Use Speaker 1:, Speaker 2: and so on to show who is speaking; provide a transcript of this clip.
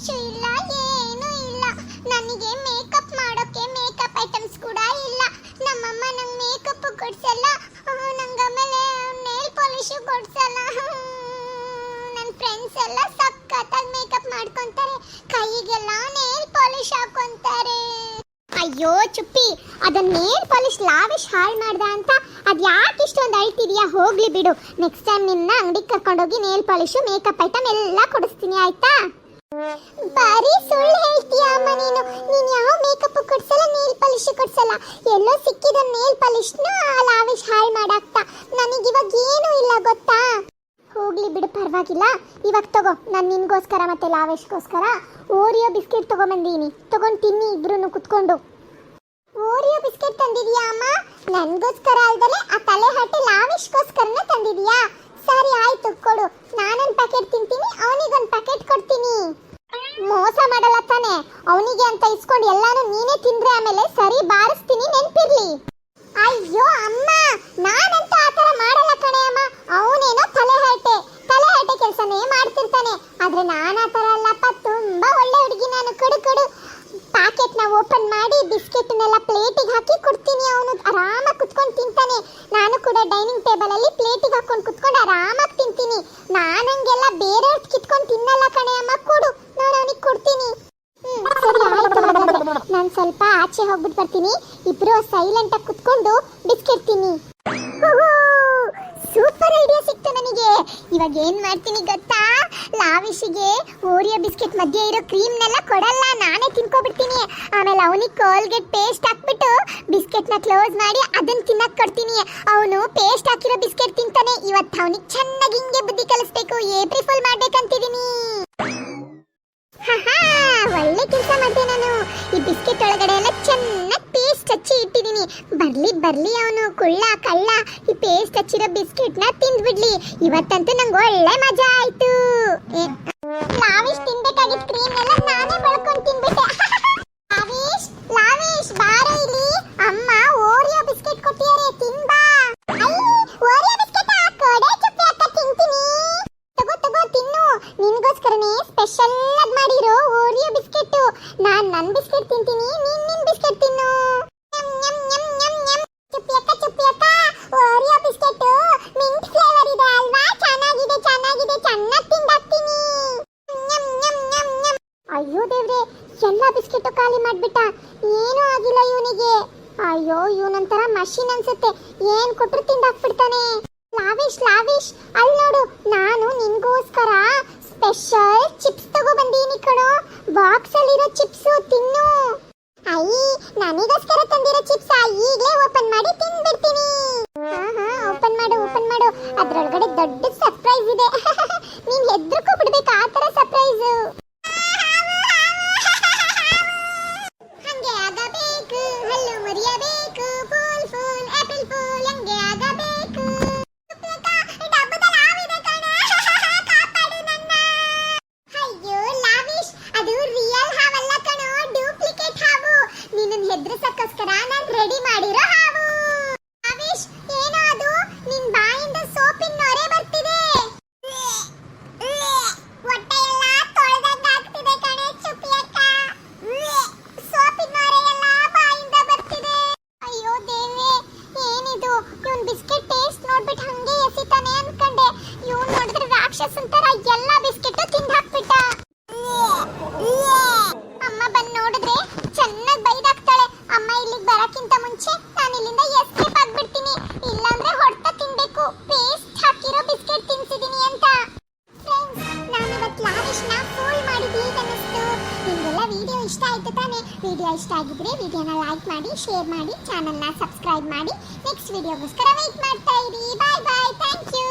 Speaker 1: Polish ಇಲ್ಲ, ಏನೂ ಇಲ್ಲ. ನನಗೆ ಮೇಕಪ್ ಮಾಡೋಕೆ ಮೇಕಪ್ ಐಟಮ್ಸ್ ಕೂಡ ಇಲ್ಲ. ನಮ್ಮಮ್ಮ ನಂಗೆ ಮೇಕಪ್ ಕೊಡ್ಸಲ್ಲ, ನಂಗೆ ಆಮೇಲೆ ನೇಲ್ ಪಾಲಿಶು ಕೊಡ್ಸಲ್ಲ. ನನ್ನ ಫ್ರೆಂಡ್ಸ್ ಎಲ್ಲ ಸಖತ್ತಾಗಿ ಮೇಕಪ್ ಮಾಡ್ಕೊತಾರೆ. ಕೈಗೆಲ್ಲ ನೇಲ್ ಪಾಲಿಶ್ ಹಾಕೊತಾರೆ. ಅಯ್ಯೋ ಚುಪ್ಪಿ ಅದನ್ನ ನೇಲ್ ಪಾಲಿಶ್ ಲಾವಿಶ್ ಹಾಳು ಮಾಡ್ದ ಅಂತ ಅದು ಯಾಕೆ ಇಷ್ಟೊಂದು ಅಳ್ತಿದ್ಯಾ? ಹೋಗ್ಲಿ ಬಿಡು. ನೆಕ್ಸ್ಟ್ ಟೈಮ್ ನಿನ್ನ ಅಂಗಡಿಗೆ ಕರ್ಕೊಂಡೋಗಿ ನೇಲ್ ಪಾಲಿಶು ಮೇಕಪ್ ಐಟಮ್ ಎಲ್ಲ ಕೊಡಿಸ್ತೀನಿ, ಆಯ್ತಾ? ಬರೀ ಸುಳ್ಳು ಹೇಳ್ತೀಯ ಅಮ್ಮ ನೀನು. ನೀನ್ ಯಾವ ಮೇಕಪ್ ಕೊಡ್ಸಲ್ಲ ನೇಲ್ ಪಾಲಿಶ್ ಕೊಡ್ಸಲ್ಲ. ಎಲ್ಲೋ ಸಿಕ್ಕಿದ ನೇಲ್ ಪಾಲಿಶ್ನ ಲಾವಿಶ್ ಹಾಳು ಮಾಡಾಕ್ತಾ. ನನಗೆ ಇವಾಗ ಏನೂ ಇಲ್ಲ, ಗೊತ್ತಾ? ಹೋಗ್ಲಿ ಬಿಡು, ಪರವಾಗಿಲ್ಲ. ಇವಾಗ ತಗೋ, ನಾನು ನಿನ್ಗೋಸ್ಕರ ಮತ್ತೆ ಲಾವೇಶ್ಗೋಸ್ಕರ ಓರಿಯೋ ಬಿಸ್ಕೆಟ್ ತಗೊಂಬಂದೀನಿ. ತಗೊಂಡು ತಿನ್ನಿ ಇಬ್ರು ಕುತ್ಕೊಂಡು. ಓರಿಯೋ ಬಿಸ್ಕೆಟ್ ತಂದಿದ್ಯಾ ಅಮ್ಮ? ನನ್ಗೋಸ್ಕರ ಅಲ್ದಲೆ ಆ ತಲೆ ಹಟ್ಟೆ ಲಾವೇಶ್ಗೋಸ್ಕರನೇ ತಂದಿದ್ಯಾ? ಸರಿ, ಆಯ್ತು, ಕೊಡು. ನಾನೊಂದು ಪ್ಯಾಕೆಟ್ ತಿಂತೀನಿ, ಅವನಿಗೊಂದು ಪ್ಯಾಕೆಟ್ ಕೊಡ್ತೀನಿ. ಮೋಸ ಮಾಡಲ್ಲ ತಾನೆ. ಅವನಿಗೆ ಅಂತ ಇಸ್ಕೊಂಡು ಎಲ್ಲಾನು ನೀನೇ ತಿಂದ್ರೆ ಆಮೇಲೆ ಸರಿ ಬಾರಿಸ್ತೀನಿ, ನೆನ್ಪಿರ್ಲಿ. ಅಯ್ಯೋ, ಅಮ್ಮ, ನಾನಂತ ಆತರ ಮಾಡಲ್ಲ ಕಣೆ ಅಮ್ಮ. ಅವನೇನೋ ತಲೆ ಹರಟೆ. ತಲೆ ಹರಟೆ ಕೆಲಸನೇ ಮಾಡ್ತಿರ್ತಾನೆ. ಆದ್ರೆ ನಾನು ಆತರ ಅಲ್ಲಪ್ಪ ತುಂಬಾ ಒಳ್ಳೆ ಹುಡುಗಿ ನಾನು. ಕಡು ಕಡು. ಪ್ಯಾಕೆಟ್ನ ಓಪನ್ ಮಾಡಿ, ಬಿಸ್ಕೆಟ್ನೆಲ್ಲ ಪ್ಲೇಟಿಗೆ ಹಾಕಿ ಕೊಡ್ತೀನಿ ಅವನು. ಆರಾಮಾಗಿ ಕೂಡ ಡೈನಿಂಗ್ ಟೇಬಲ್ ಅಲ್ಲಿ ಪ್ಲೇಟಿಗೆ ಹಾಕೊಂಡು ಕುತ್ಕೊಂಡು ಆರಾಮಾಗಿ ತಿಂತೀನಿ. ನಾನಂಗೆಲ್ಲ ಬೇರೆ ಕಿತ್ಕೊಂಡು ತಿನ್ನಲ್ಲ ಕಣೆ ಅಮ್ಮ ಕೊಡು, ನಾನು ಅವನಿಗೆ ಕೊಡ್ತೀನಿ. ನಾನು ಸ್ವಲ್ಪ ಆಚೆ ಹೋಗ್ಬಿಟ್ಟು ಬರ್ತೀನಿ. ಇಬ್ರು ಸೈಲೆಂಟ್ ಆಗಿ ಕುತ್ಕೊಂಡು ಬಿಸ್ಕೆಟ್ ತಿನ್ನಿ. ಸೂಪರ್ ಐಡಿಯಾ ಸಿಕ್ತು ನನಗೆ. ಇವಾಗ ಏನ್ ಮಾಡ್ತೀನಿ ಗೊತ್ತಾ? ಲಾವಿಶಿಗೆ ಓರಿಯೋ ಬಿಸ್ಕೆಟ್ ಮಧ್ಯೆ ಇರೋ ಕ್ರೀಮ್ನೆಲ್ಲ ಕೊಡಲ್ಲ, ನಾನೇ ತಿನ್ಕೊಬಿಡ್ತೀನಿ ಆಮೇಲೆ ಅವನಿಗೆ ಕೋಲ್ಗೆಟ್ ಪೇಸ್ಟ್ ಹಾಕ್ಬಿಟ್ಟು ಬಿಸ್ಕೆಟ್ನ ಕ್ಲೋಸ್ ಮಾಡಿ ಅದನ್ನ ತಿನ್ನಕ್ಕೆ ಕೊಡ್ತೀನಿ. ಅವನು ಪೇಸ್ಟ್ ಹಾಕಿರೋ ಬಿಸ್ಕೆಟ್ ತಿಂತಾನೆ. ಇವತ್ತು ಅವನಿಗೆ ಚೆನ್ನಾಗಿ ಹಿಂಗೆ ಬುದ್ಧಿ ಕಲಿಸ್ಬೇಕು. ಏಪ್ರಿಲ್ ಫುಲ್ ಮಾಡ್ಬೇಕಂತಿದ್ದೀನಿ ಒಳ್ಳೆ ಕೆಲಸ ಮಾಡಿದೆ ನಾನು. ಈ ಬಿಸ್ಕೆಟ್ ಒಳಗಡೆ ಎಲ್ಲ ಚೆನ್ನಾಗಿ ಪೇಸ್ಟ್ ಹಚ್ಚಿ ಇಟ್ಟಿದ್ದೀನಿ ಬರ್ಲಿ ಬರ್ಲಿ ಅವನು. ಕುಳ್ಳ, ಕಳ್ಳ, ಈ ಪೇಸ್ಟ್ ಹಚ್ಚಿರೋ ಬಿಸ್ಕೆಟ್ನ ತಿಂದ್ಬಿಡ್ಲಿ. ಇವತ್ತಂತೂ ನಂಗೆ ಒಳ್ಳೆ ಮಜಾ ಸ್ಪೆಷಲ್ ಆಗಿ ಮಾಡಿರೋ ಓರಿಯೋ ಬಿಸ್ಕೆಟ್ ನಾನ್ ನನ್ ಬಿಸ್ಕೆಟ್ ತಿಂತೀನಿ, ನೀನ್ ನಿನ್ ಬಿಸ್ಕೆಟ್ ತಿನ್ನು. ಅಯ್ಯೋ ದೇವ್ರೆ, ಎಲ್ಲ ಬಿಸ್ಕೆಟ್ ಖಾಲಿ ಮಾಡ್ಬಿಟ್ಟ. ಏನೂ ಆಗಿಲ್ಲ ಇವನಿಗೆ. ಅಯ್ಯೋ ಇವನಂತರ ಮಷಿನ್ ಅನ್ಸುತ್ತೆ. ಏನ್ ಕೊಟ್ರು ತಿಂದಾಕ್ಬಿಡ್ತಾನೆ. ಲಾವಿಶ್ ಲಾವಿಶ್. ಅಲ್ಲಿ ನೋಡು, ನಾನು ನಿನ್ಗೋಸ್ಕರ ಸ್ಪೆಷಲ್ ಚಿಪ್ಸ್ ತಗೋ ಬಂದೀನಿ ಕಣೋ. ಬಾಕ್ಸ್ ಅಲ್ಲಿರೋ ಚಿಪ್ಸ್ ತಿನ್ನು. ಅಯ್ಯ, ನನಗೋಸ್ಕರ ತಂದಿರೋ ಚಿಪ್ಸ್ ಈಗಲೇ ಓಪನ್ ಮಾಡಿ ತಿನ್ಬಿಡ್ತೀನಿ ಹಾ ಹಾ ಓಪನ್ ಮಾಡು ಓಪನ್ ಮಾಡು. ಅದ್ರೊಳಗಡೆ ದೊಡ್ಡ ಸರ್ಪ್ರೈಸ್ ಇದೆ. ನೀನ್ ಹೆದ್ರಕೋ ಬಿಡ್ಬೇಕು ಆ ತರ ಸರ್ಪ್ರೈಸ್ ಹಂಗೆ ಆಗಬೇಕು ಹಲ್ಲು ಮುರಿಯಬೇಕು ರಾಕ್ಷಸನ್ ಎಲ್ಲ ಬಿಸ್ಕೆಟ್ ತಿಂದು ಹಾಕ್ಬಿಟ್ಟ. ಅಮ್ಮ ಬಂದ್ ನೋಡಿದ್ರೆ ಚೆನ್ನಾಗಿ ಬೈದಾಕ್ತಾಳೆ. ಅಮ್ಮ ಇಲ್ಲಿಗೆ ಬರಕ್ಕಿಂತ ಮುಂಚೆ ನಾನು ಇಲ್ಲಿಂದ ಎಸ್ಕೇಪ್ ಆಗ್ಬಿಡ್ತೀನಿ. ಇಲ್ಲಾಂದ್ರೆ ಹೊಡ್ತ ತಿನ್ಬೇಕು. ಪೇಸ್ಟ್ ಹಾಕಿರೋ ಬಿಸ್ಕೆಟ್ ತಿನ್ಸಿದೀನಿ ಅಂತ. ಫ್ರೆಂಡ್ಸ್ ನಾನು ಇವತ್ತು ಮಾಡಿದ್ದು ಈಗ ಅನ್ನಿಸ್ತು. ವಿಡಿಯೋ ಇಷ್ಟ ಆಯ್ತು ತಾನೇ? ವಿಡಿಯೋ ಇಷ್ಟ ಆಗಿದ್ರೆ ವಿಡಿಯೋನ ಲೈಕ್ ಮಾಡಿ ಶೇರ್ ಮಾಡಿ ಚಾನಲ್ನ ಸಬ್ಸ್ಕ್ರೈಬ್ ಮಾಡಿ. ನೆಕ್ಸ್ಟ್ ವಿಡಿಯೋಗೋಸ್ಕರ ವೆಯ್ಟ್ ಮಾಡ್ತಾ ಇರಿ. ಬಾಯ್ ಬಾಯ್ ಥ್ಯಾಂಕ್ ಯು